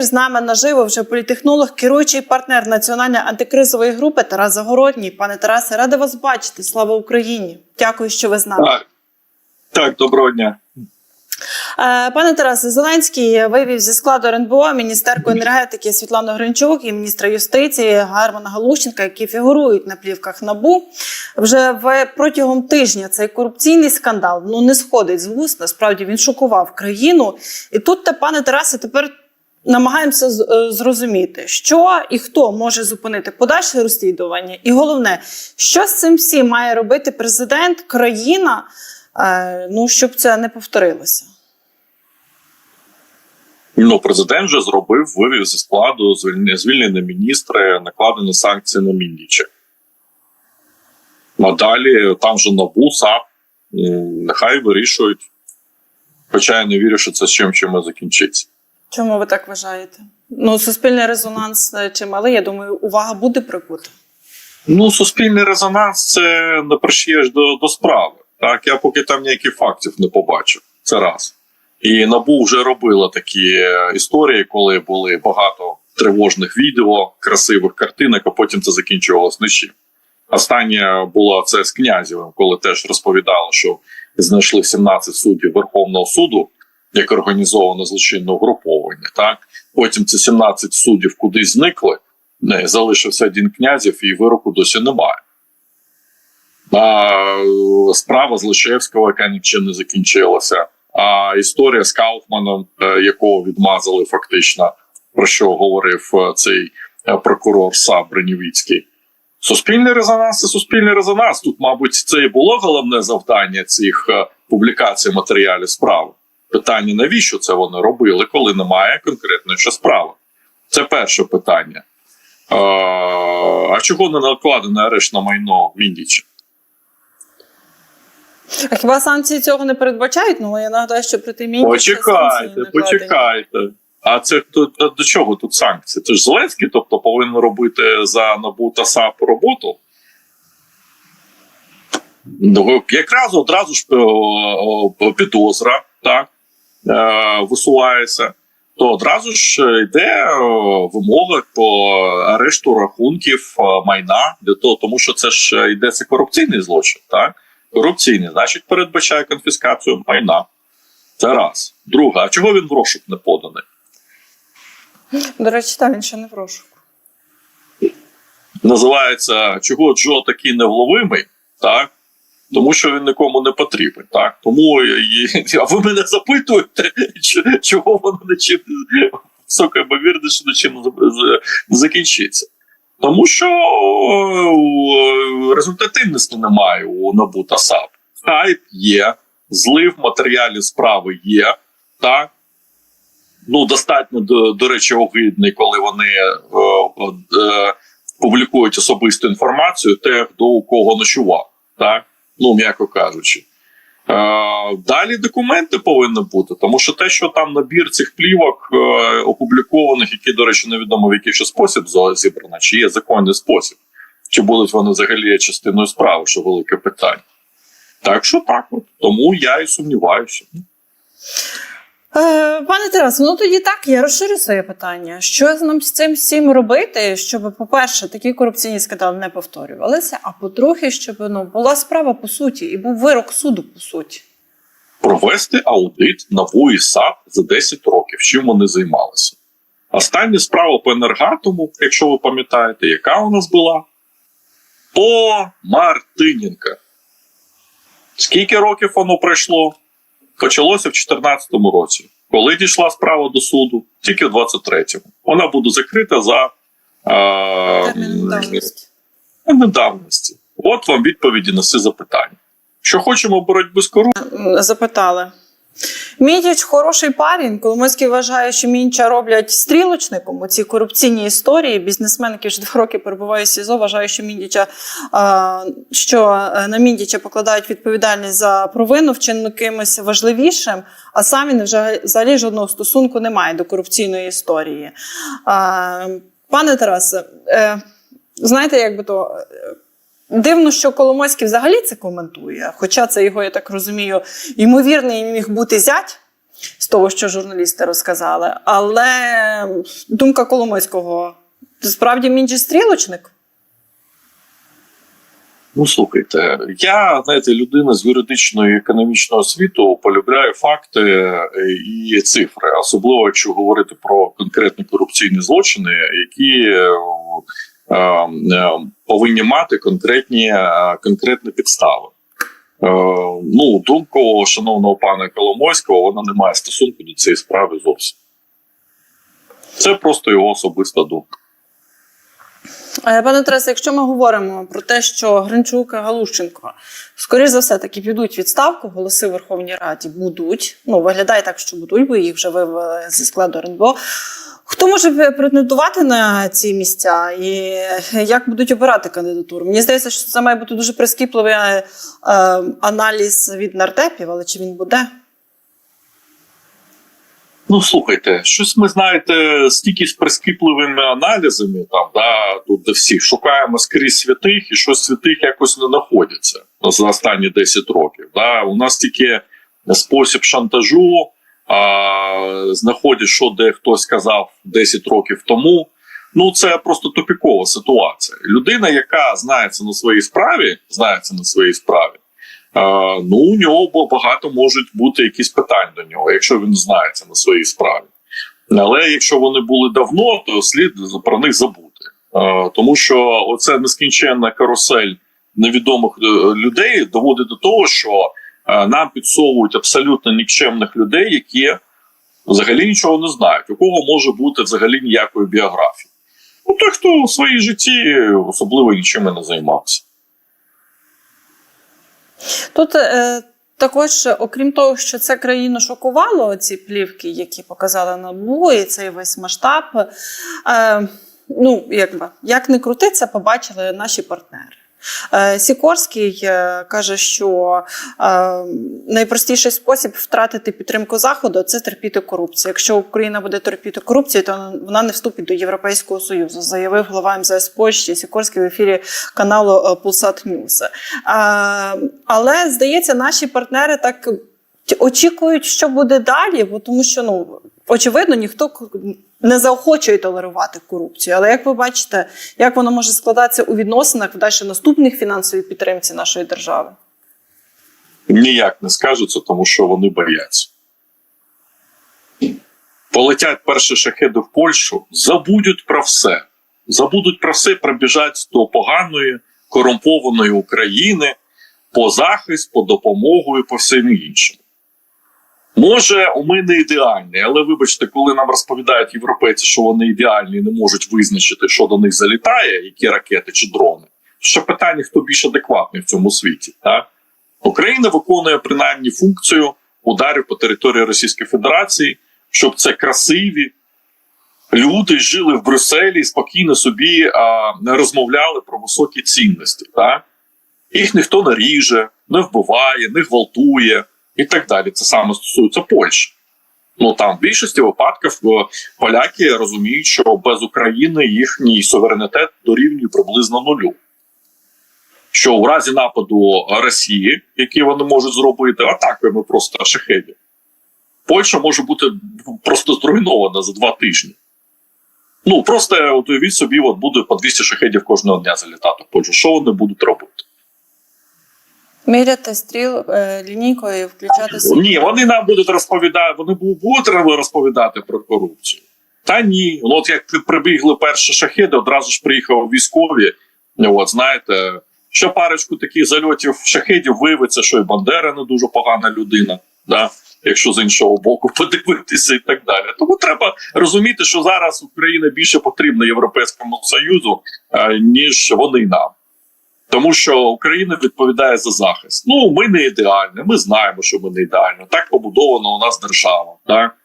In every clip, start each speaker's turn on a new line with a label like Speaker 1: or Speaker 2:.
Speaker 1: З нами наживо вже політехнолог, керуючий партнер національної антикризової групи Тарас Загородній. Пане Тарасе, рада вас бачити. Слава Україні! Дякую, що ви з нами.
Speaker 2: Так, так доброго дня.
Speaker 1: Е, Пане Тарасе, Зеленський вивів зі складу РНБО міністерку енергетики Світлану Гринчук і міністра юстиції Гармана Галущенка, які фігурують на плівках набу. Вже в протягом тижня цей корупційний скандал ну не сходить з вуст. Насправді він шокував країну. І тут, та, пане Тарасе, тепер. Намагаємося е, зрозуміти, що і хто може зупинити подальше розслідування, і головне, що з цим всім має робити президент, країна, е, ну щоб це не повторилося.
Speaker 2: Ну, президент вже зробив, вивів зі складу звільнені міністри, накладені санкції на Міндіча. Надалі там же НАБУ, САП, нехай вирішують. Хоча я не вірю, що це з чим чим закінчиться.
Speaker 1: Чому ви так вважаєте? Ну, суспільний резонанс е, чималий, я думаю, увага буде прикута.
Speaker 2: Ну, суспільний резонанс це не пришиєш до, до справи. Так, я поки там ніяких фактів не побачив. Це раз. І НАБУ вже робила такі е, історії, коли були багато тривожних відео, красивих картинок, а потім це закінчувалось нічим. Останнє було це з князєвим, коли теж розповідали, що знайшли 17 суддів Верховного суду як організоване злочинне угруповання. Так потім ці 17 суддів кудись зникли. Не, залишився один князів, і вироку досі немає. А, справа з яка нічим не закінчилася. А історія з Кауфманом, е, якого відмазали фактично, про що говорив е, цей е, прокурор САП Бронєвіцький. Суспільний резонанс це суспільний резонанс. Тут, мабуть, це і було головне завдання цих публікацій матеріалів справи. Питання, навіщо це вони робили, коли немає конкретної ще справи? Це перше питання. Е, А чого не накладений арешт на майно Міндіча?
Speaker 1: А хіба санкції цього не передбачають? Ну я нагадаю, що проти міні
Speaker 2: Почекайте, почекайте. А це а до чого тут санкції? Це ж Зеленський, тобто повинен робити за НАБУ та САП роботу. Ну, Якраз одразу ж е, о, підозра так, е, висувається, то одразу ж йде е, вимога по арешту рахунків е, майна для того, тому що це ж йдеться корупційний злочин. Так? Корупційний, значить, передбачає конфіскацію майна. Це раз. Друге, а чого він в розшук не поданий?
Speaker 1: До речі, так, він ще не в розшуку.
Speaker 2: Називається чого Джо такий невловимий, так? Тому що він нікому не потрібен. Так? Тому а ви мене запитуєте, чого воно не нічим висока ймовірність, що за- закінчиться. Тому що е, результативності немає у НАБУ та САП. Хайп є, злив матеріалів справи є, так? Ну, достатньо, до, до речі, огидний, коли вони е, е, публікують особисту інформацію, те, хто у кого ночував, так? Ну, м'яко кажучи. Е, далі документи повинні бути, тому що те, що там набір цих плівок е, опублікованих, які, до речі, невідомо в який ще спосіб зібрано, чи є законний спосіб, чи будуть вони взагалі частиною справи, що велике питання. Так що так, от. тому я і сумніваюся.
Speaker 1: Е, пане Тарасе, ну тоді так, я розширю своє питання. Що нам з цим всім робити, щоб, по-перше, такі корупційні скандали не повторювалися, а по-друге, щоб ну, була справа по суті і був вирок суду по суті.
Speaker 2: провести аудит і САП за 10 років, чим вони займалися. Остання справа по енергатому, якщо ви пам'ятаєте, яка у нас була? По Мартиненка. Скільки років воно пройшло? Почалося в 2014 році. Коли дійшла справа до суду? Тільки в 23-му. Вона буде закрита за е, недавності. От вам відповіді на всі запитання. Що хочемо боротьби з корупцією?
Speaker 1: Запитали. Мідіч хороший парень. Коломойський вважає, що Мінча роблять стрілочником у ці корупційні історії. Бізнесмен, який вже два роки перебуває в СІЗО, вважає, що Міндіча що е, на Міндіча покладають відповідальність за провину вчинену кимось важливішим, а сам він взагалі жодного стосунку не має до корупційної історії. Пане Тарасе, е, знаєте, як би то. Дивно, що Коломойський взагалі це коментує, хоча це його, я так розумію, ймовірний міг бути зять. з того, що журналісти розказали. Але думка Коломойського справді він же стрілочник.
Speaker 2: Ну, слухайте, я знаєте, людина з юридичної і економічного світу полюбляю факти е, і цифри, особливо якщо говорити про конкретні корупційні злочини, які е, повинні мати конкретні, е, конкретні підстави. Е, ну, думку шановного пана Коломойського, вона не має стосунку до цієї справи зовсім. Це просто його особиста думка.
Speaker 1: Е, Пане Тарасе, якщо ми говоримо про те, що Гринчук і Галущенко, скоріш за все, таки підуть відставку, голоси в Верховній Раді будуть. Ну, виглядає так, що будуть, бо їх вже вивели зі складу РНБО. Хто може претендувати на ці місця і як будуть обирати кандидатуру? Мені здається, що це має бути дуже прискіпливий е, е, аналіз від нардепів, але чи він буде?
Speaker 2: Ну, слухайте, щось ми знаєте, стільки з прискіпливими аналізами, там, да, тут де всі шукаємо скрізь святих, і щось святих якось не знаходяться за останні 10 років. Да. У нас тільки спосіб шантажу, а, знаходять, що де хтось сказав 10 років тому. Ну, це просто тупікова ситуація. Людина, яка знається на своїй справі, знається на своїй справі. Ну, у нього багато можуть бути якісь питання до нього, якщо він знається на своїй справі. Але якщо вони були давно, то слід про них забути. Тому що оце нескінченна карусель невідомих е, людей доводить до того, що е, нам підсовують абсолютно нікчемних людей, які взагалі нічого не знають, у кого може бути взагалі ніякої біографії. Ну, той, хто у своїй житті особливо нічим не займався.
Speaker 1: Тут е, також, окрім того, що це країну шокувало, ці плівки, які показали НАБУ, і цей весь масштаб. Е, ну, якби, як не крути, це побачили наші партнери. Е, Сікорський е, каже, що е, найпростіший спосіб втратити підтримку Заходу це терпіти корупцію. Якщо Україна буде терпіти корупцію, то вона не вступить до Європейського Союзу, заявив голова МЗС Польщі Сікорський в ефірі каналу Пулсат Ньюс. Але здається, наші партнери так очікують, що буде далі, бо тому що ну очевидно ніхто не заохочує толерувати корупцію. Але як ви бачите, як воно може складатися у відносинах в далі наступних фінансовій підтримці нашої держави?
Speaker 2: Ніяк не скажуться, тому що вони бояться. Полетять перші шахеди в Польщу, забудуть про все. Забудуть про все, прибіжать до поганої, корумпованої України по захист, по допомогу і по всім іншому. Може, ми не ідеальні, але вибачте, коли нам розповідають європейці, що вони ідеальні і не можуть визначити, що до них залітає, які ракети чи дрони. Ще питання, хто більш адекватний в цьому світі. Так? Україна виконує принаймні функцію ударів по території Російської Федерації, щоб це красиві люди жили в Брюсселі і спокійно собі а, не розмовляли про високі цінності. Так? Їх ніхто не ріже, не вбиває, не гвалтує і так далі. Це саме стосується Польщі. Ну там в більшості випадків е, поляки розуміють, що без України їхній суверенітет дорівнює приблизно нулю. Що у разі нападу Росії, який вони можуть зробити атаками просто шахедів, Польща може бути просто зруйнована за два тижні. Ну просто от уявіть собі, от буде по 200 шахедів кожного дня залітати в Польщу. Що вони будуть робити?
Speaker 1: Міряти стріл е, лінійкою включати
Speaker 2: Ні, вони нам будуть розповідати, вони будуть розповідати про корупцію. Та ні. Ну, От як прибігли перші шахеди, одразу ж приїхали військові. От знаєте, що парочку таких зальотів шахедів виявиться, що і Бандера не дуже погана людина, да? якщо з іншого боку подивитися і так далі. Тому треба розуміти, що зараз Україна більше потрібна Європейському Союзу, е, ніж вони нам. Тому що Україна відповідає за захист. Ну, ми не ідеальні, ми знаємо, що ми не ідеальні. Так побудована у нас держава. Так?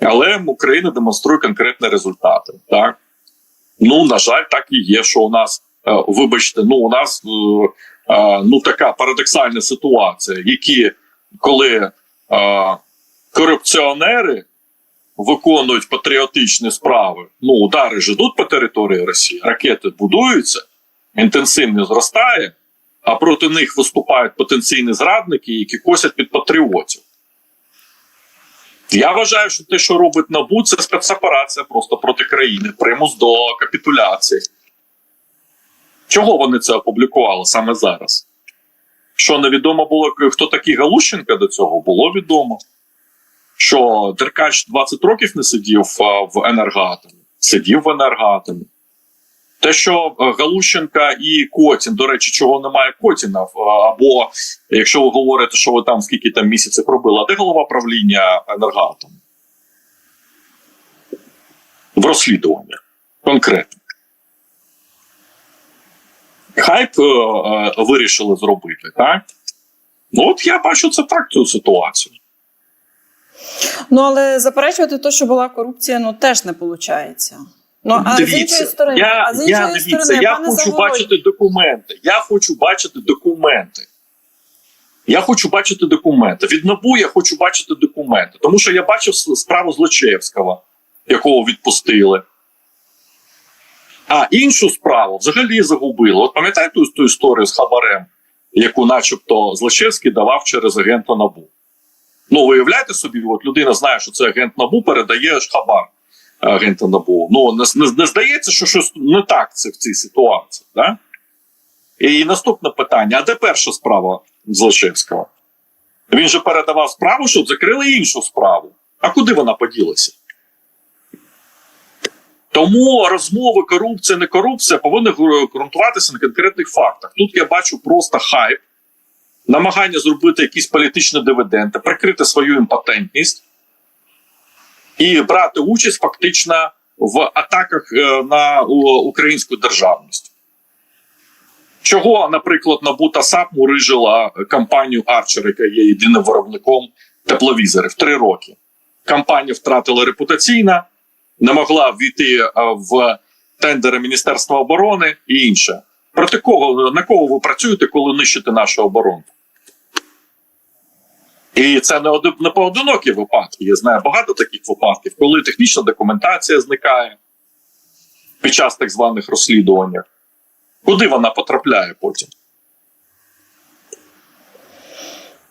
Speaker 2: Але Україна демонструє конкретні результати. Так? Ну, на жаль, так і є, що у нас, е, вибачте, ну, у нас е, е, ну, така парадоксальна ситуація, які коли корупціонери виконують патріотичні справи, ну, удари ж ідуть по території Росії, ракети будуються інтенсивно зростає, а проти них виступають потенційні зрадники, які косять під патріотів. Я вважаю, що те, що робить НАБУ, це спецоперація просто проти країни, примус до капітуляції. Чого вони це опублікували саме зараз? Що невідомо було, хто такий Галущенка до цього, було відомо. Що Деркач 20 років не сидів в енергоатомі, сидів в енергоатомі. Те, що е, Галущенка і Котін, до речі, чого немає Котіна, або якщо ви говорите, що ви там скільки там місяців робили, а де голова правління енергоатому? В розслідуваннях конкретно. Хайп е, е, вирішили зробити, так? Ну, от я бачу це так, цю ситуацію.
Speaker 1: Ну але заперечувати те, що була корупція, ну теж не виходить. Ну а з іншої
Speaker 2: Дивіться,
Speaker 1: сторони,
Speaker 2: я,
Speaker 1: а з іншої
Speaker 2: я, дивіться,
Speaker 1: сторони,
Speaker 2: я хочу
Speaker 1: Загородній,
Speaker 2: бачити документи. Я хочу бачити документи. Я хочу бачити документи. Від НАБУ я хочу бачити документи. Тому що я бачив справу Злочевського, якого відпустили. А іншу справу взагалі загубили. От пам'ятаєте ту, ту історію з хабарем, яку, начебто, Злочевський давав через агента НАБУ. Ну, виявляєте собі, от людина знає, що це агент НАБУ, передає ж хабар агента НАБУ. Ну, не, не, не здається, що щось не так це в цій ситуації. Да? І наступне питання: а де перша справа Злочевського? Він же передавав справу, щоб закрили іншу справу. А куди вона поділася? Тому розмови корупція, не корупція повинні ґрунтуватися на конкретних фактах. Тут я бачу просто хайп, намагання зробити якісь політичні дивіденди, прикрити свою імпотентність і брати участь фактично в атаках е, на українську державність. Чого, наприклад, НАБУ та САП мурижила компанію Арчер, яка є єдиним виробником тепловізорів три роки. Компанія втратила репутаційно, не могла ввійти е, в тендери Міністерства оборони і інше. Проти кого на кого ви працюєте, коли нищите нашу оборону? І це не один не поодинокі випадки. Я знаю багато таких випадків, коли технічна документація зникає під час так званих розслідувань. Куди вона потрапляє потім?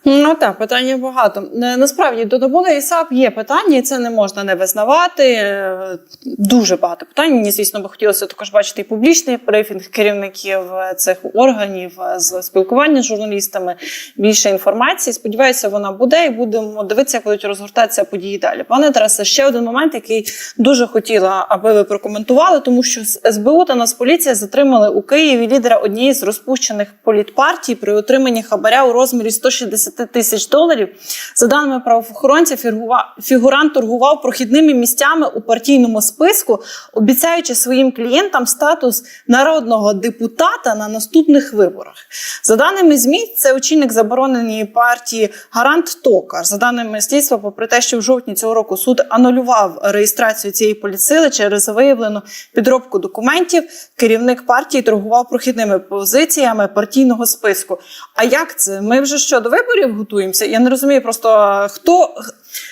Speaker 1: Ну так, питання багато. Е, Насправді до і САП є питання, і це не можна не визнавати. Е, Дуже багато питань. Мені, звісно, би хотілося також бачити і публічний брифінг керівників е, цих органів з спілкування з журналістами. Більше інформації. Сподіваюся, вона буде, і будемо дивитися, як будуть розгортатися події далі. Пане Тарасе, ще один момент, який дуже хотіла, аби ви прокоментували, тому що СБУ та Нацполіція затримали у Києві лідера однієї з розпущених політпартій при отриманні хабаря у розмірі 160 тисяч доларів. За даними правоохоронців, фігува- фігурант торгував прохідними місцями у партійному списку, обіцяючи своїм клієнтам статус народного депутата на наступних виборах. За даними ЗМІ, це очільник забороненої партії Гарант Токар. За даними слідства, попри те, що в жовтні цього року суд анулював реєстрацію цієї поліцили через виявлену підробку документів, керівник партії торгував прохідними позиціями партійного списку. А як це? Ми вже що до виборів готуємося? Я не розумію просто хто,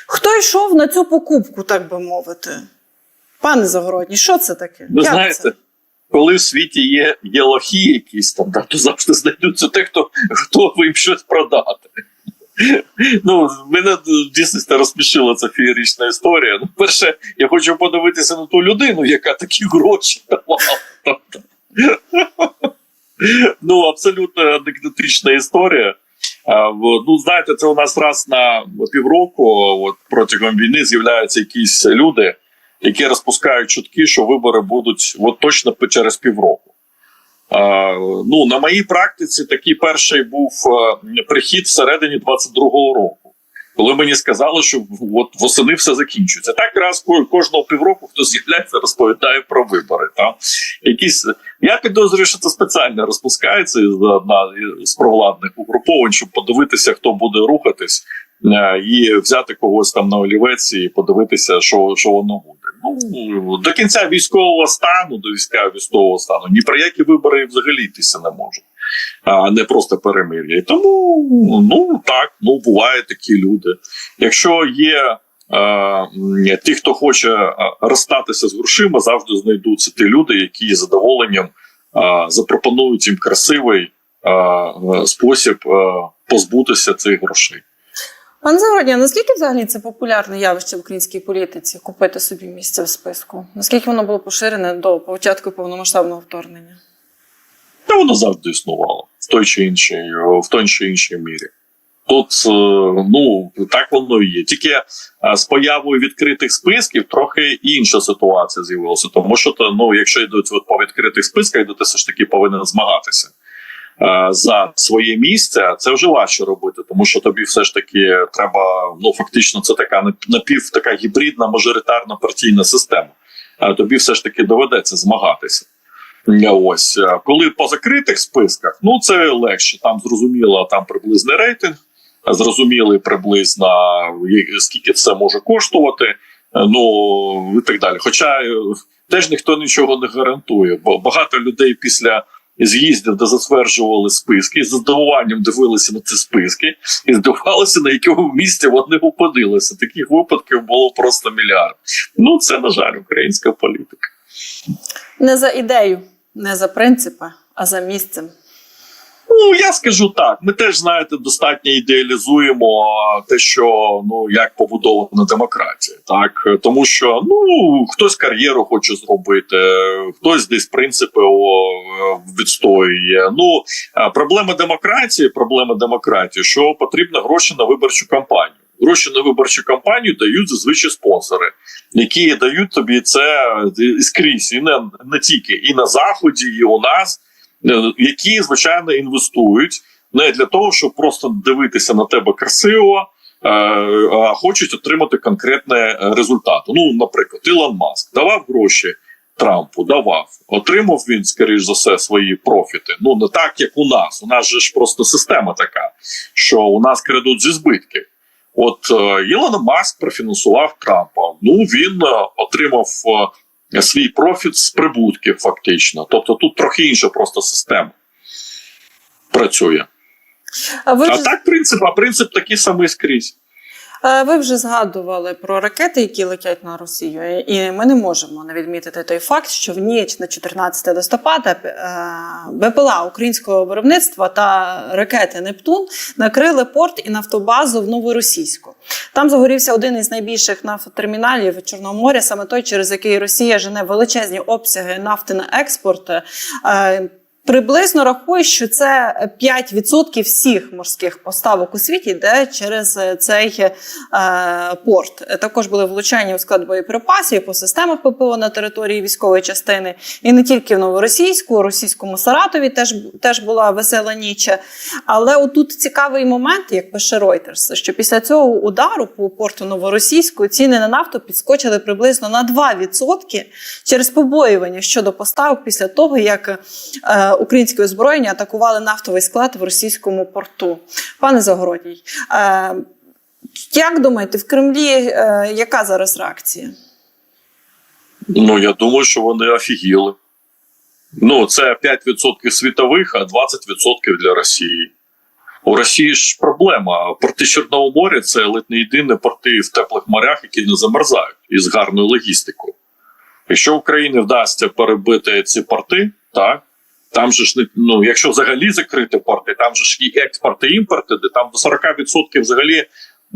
Speaker 1: хто йшов на цю покупку, так би мовити. Пане Загородній, що це таке?
Speaker 2: Ви
Speaker 1: Як
Speaker 2: знаєте,
Speaker 1: це?
Speaker 2: коли в світі є, є лохи якісь там, да, то завжди знайдуться те, хто готовий їм щось продати. Ну, мене дійсно розсмішила ця феєрична історія. Ну, перше, я хочу подивитися на ту людину, яка такі гроші давала. Тобто, Ну, абсолютно анекдотична історія. В- Ну, знаєте, це у нас раз на півроку, от протягом війни, з'являються якісь люди, які розпускають чутки, що вибори будуть от точно через півроку. Ну, на моїй практиці такий перший був е, прихід всередині 22-го року, коли мені сказали, що от восени все закінчується. Так раз кожного півроку хто з'являється, розповідає про вибори. Там якісь я підозрюю, що це спеціально розпускається одна з провладних угруповань, щоб подивитися, хто буде рухатись, е, і взяти когось там на олівець і подивитися, що, що воно буде. Ну до кінця військового стану, до війська військового стану, ні про які вибори взагалі йтися не може, а не просто перемир'я. І тому ну так, ну бувають такі люди. Якщо є. е, Ті, хто хоче е, розстатися з грошима, завжди знайдуться ті люди, які з задоволенням е, запропонують їм красивий спосіб позбутися цих грошей.
Speaker 1: Пане Загородня, наскільки взагалі це популярне явище в українській політиці купити собі місце в списку? Наскільки воно було поширене до початку повномасштабного вторгнення?
Speaker 2: Та воно завжди існувало в той чи іншій, в той чи іншій мірі. Тут е, ну так воно і є. Тільки е, з появою відкритих списків трохи інша ситуація з'явилася. Тому що ну, якщо йдуть по відкритих списках, то ти все ж таки повинен змагатися е, за своє місце. Це вже важче робити, тому що тобі все ж таки треба. Ну фактично, це така нап- напів така гібридна мажоритарна партійна система. Тобі все ж таки доведеться змагатися. Ось е, коли по закритих списках, ну це легше. Там зрозуміло, там приблизний рейтинг, зрозуміли приблизно скільки це може коштувати. е, Ну і так далі. Хоча е, теж ніхто нічого не гарантує, бо багато людей після з'їздів, де затверджували списки, з здивуванням дивилися на ці списки і здивувалися, на якому місці вони опинилися. Таких випадків було просто мільярд. Ну це на жаль, українська політика.
Speaker 1: Не за ідею, не за принципи, а за місцем.
Speaker 2: Ну я скажу так. Ми теж знаєте, достатньо ідеалізуємо те, що ну як побудована демократія, так тому що ну хтось кар'єру хоче зробити, хтось десь принципи відстоює. Ну проблема демократії, проблема демократії, що потрібно гроші на виборчу кампанію. Гроші на виборчу кампанію дають зазвичай спонсори, які дають тобі це скрізь, і не, не тільки і на заході, і у нас. Е, які звичайно інвестують не для того, щоб просто дивитися на тебе красиво, е, а хочуть отримати конкретний е, результат. Ну, наприклад, Ілон Маск давав гроші Трампу, давав, отримав він, скоріш за все, свої профіти. Ну не так, як у нас. У нас же ж просто система така, що у нас крадуть зі збитків. От е, Ілон Маск профінансував Трампа. Ну він е, отримав. е, свій профіт з прибутків, фактично. Тобто тут трохи інша просто система працює.
Speaker 1: А ви,
Speaker 2: А так принцип, а принцип такий самий скрізь.
Speaker 1: Е, ви вже згадували про ракети, які летять на Росію, і ми не можемо не відмітити той факт, що в ніч на 14 листопада е, БПЛА українського виробництва та ракети Нептун накрили порт і нафтобазу в Новоросійську. Там загорівся один із найбільших нафтотерміналів Чорного моря, саме той, через який Росія жене величезні обсяги нафти на експорт. Приблизно рахує, що це 5% всіх морських поставок у світі йде через е, цей е, порт. Також були влучання у склад боєприпасів по системах ППО на території військової частини, і не тільки в Новоросійську, російському Саратові теж теж була весела ніч. Але отут цікавий момент, як пише Reuters, що після цього удару по порту Новоросійську ціни на нафту підскочили приблизно на 2% через побоювання щодо поставок після того, як е, українське озброєння атакували нафтовий склад в російському порту. Пане Загородній, е, як думаєте, в Кремлі е, яка зараз реакція?
Speaker 2: Ну я думаю, що вони офігіли. Ну, це 5% світових, а 20% для Росії. У Росії ж проблема. Порти Чорного моря це ледь не єдині порти в теплих морях, які не замерзають із гарною логістикою. Якщо Україні вдасться перебити ці порти, так там же ж не ну, якщо взагалі закрити порти, там же ж і експорт, і імпорт, де там до 40% взагалі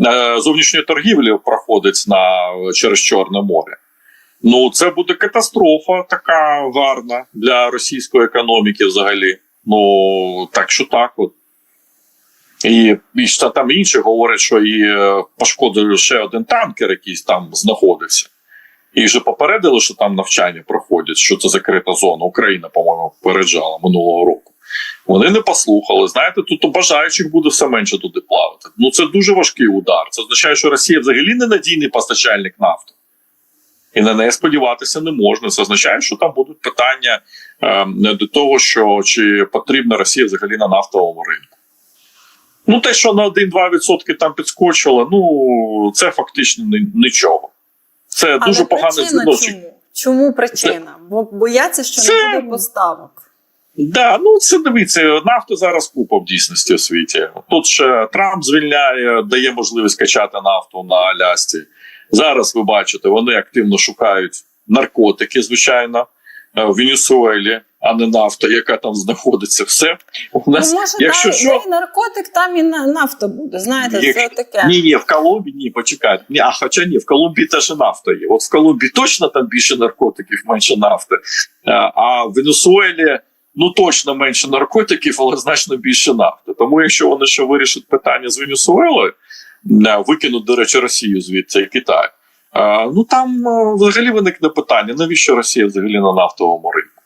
Speaker 2: е, зовнішньої торгівлі проходить на через Чорне море. Ну, це буде катастрофа така гарна для російської економіки взагалі. Ну, так що так от. І, і там інші говорять, що і е, пошкодили ще один танкер, якийсь там знаходився. І вже попередили, що там навчання проходять, що це закрита зона. Україна, по-моєму, попереджала минулого року. Вони не послухали. Знаєте, тут бажаючих буде все менше туди плавати. Ну це дуже важкий удар. Це означає, що Росія взагалі ненадійний постачальник нафти. І на неї сподіватися не можна. Це означає, що там будуть питання е, до того, що чи потрібна Росія взагалі на нафтовому ринку. Ну, те, що на 1-2% там підскочило, ну це фактично нічого. Це дуже поганий
Speaker 1: причина чому? Чому причина? Бо бояться, що
Speaker 2: Це-
Speaker 1: не буде поставок.
Speaker 2: Да, ну це дивіться, нафту зараз купа в дійсності у світі. Тут ще Трамп звільняє, дає можливість качати нафту на Алясці. Зараз ви бачите, вони активно шукають наркотики, звичайно, е, в Венесуелі. А не нафта, яка там знаходиться. Все у нас,
Speaker 1: ну, може,
Speaker 2: якщо
Speaker 1: де,
Speaker 2: що,
Speaker 1: і наркотик, там і нафта буде. Знаєте,
Speaker 2: Як-
Speaker 1: це таке.
Speaker 2: Ні, ні, в Колумбії ні, почекайте. Ні, а хоча ні, в Колумбії теж нафта є. От в Колумбії точно там більше наркотиків, менше нафти. А, А в Венесуелі ну точно менше наркотиків, але значно більше нафти. Тому якщо вони ще вирішать питання з Венесуелою, е, викинуть, до речі, Росію звідси і Китай. Ну там е, взагалі виникне питання: навіщо Росія взагалі на нафтовому ринку?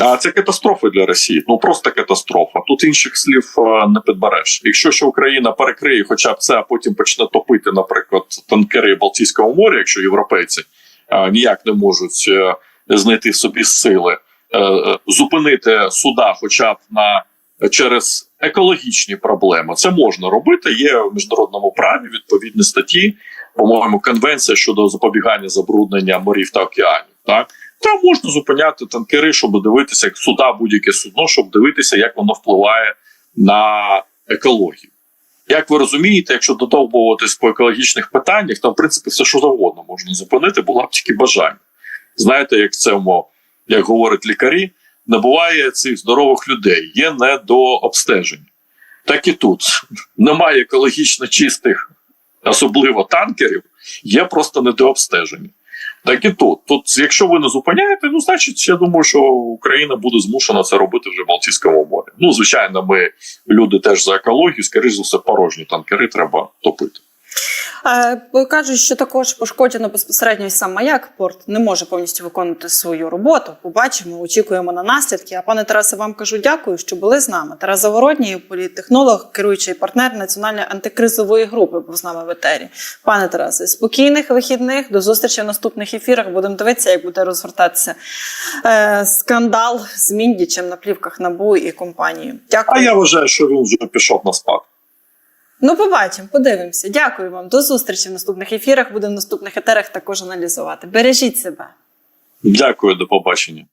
Speaker 2: А це катастрофа для Росії. Ну просто катастрофа. Тут інших слів е, не підбереш. Якщо що Україна перекриє, хоча б це, а потім почне топити, наприклад, танкери Балтійського моря, якщо європейці е, ніяк не можуть е, знайти собі сили, зупинити суда, хоча б на через екологічні проблеми, це можна робити. Є в міжнародному праві відповідні статті, по-моєму, конвенція щодо запобігання забруднення морів та океанів. Так там можна зупиняти танкери, щоб дивитися, як суда будь-яке судно, щоб дивитися, як воно впливає на екологію. Як ви розумієте, якщо додовбуватись по екологічних питаннях, там в принципі все що завгодно можна зупинити, було б тільки бажання. Знаєте, як цьому, як говорять лікарі, не буває цих здорових людей, є недообстеження. Так і тут немає екологічно чистих, особливо танкерів, є просто недообстеження. Так і тут. Тут, якщо ви не зупиняєте, ну значить, я думаю, що Україна буде змушена це робити вже в Балтійському морі. Ну, звичайно, ми люди теж за екологію, скоріш за все, порожні танкери треба топити.
Speaker 1: Е, Кажуть, що також пошкоджено безпосередньо сам маяк. Порт не може повністю виконувати свою роботу. Побачимо, очікуємо на наслідки. А пане Тарасе, вам кажу дякую, що були з нами. Тарас Заворотній, політтехнолог, керуючий партнер національної антикризової групи, був з нами в етері. Пане Тарасе, спокійних вихідних до зустрічі в наступних ефірах. Будемо дивитися, як буде розгортатися е, скандал з Міндічем на плівках НАБУ і компанії. Дякую.
Speaker 2: А я вважаю, що він вже пішов на спад.
Speaker 1: Ну, побачимо, подивимося. Дякую вам. До зустрічі в наступних ефірах. Будемо в наступних етерах також аналізувати. Бережіть себе.
Speaker 2: Дякую, до побачення.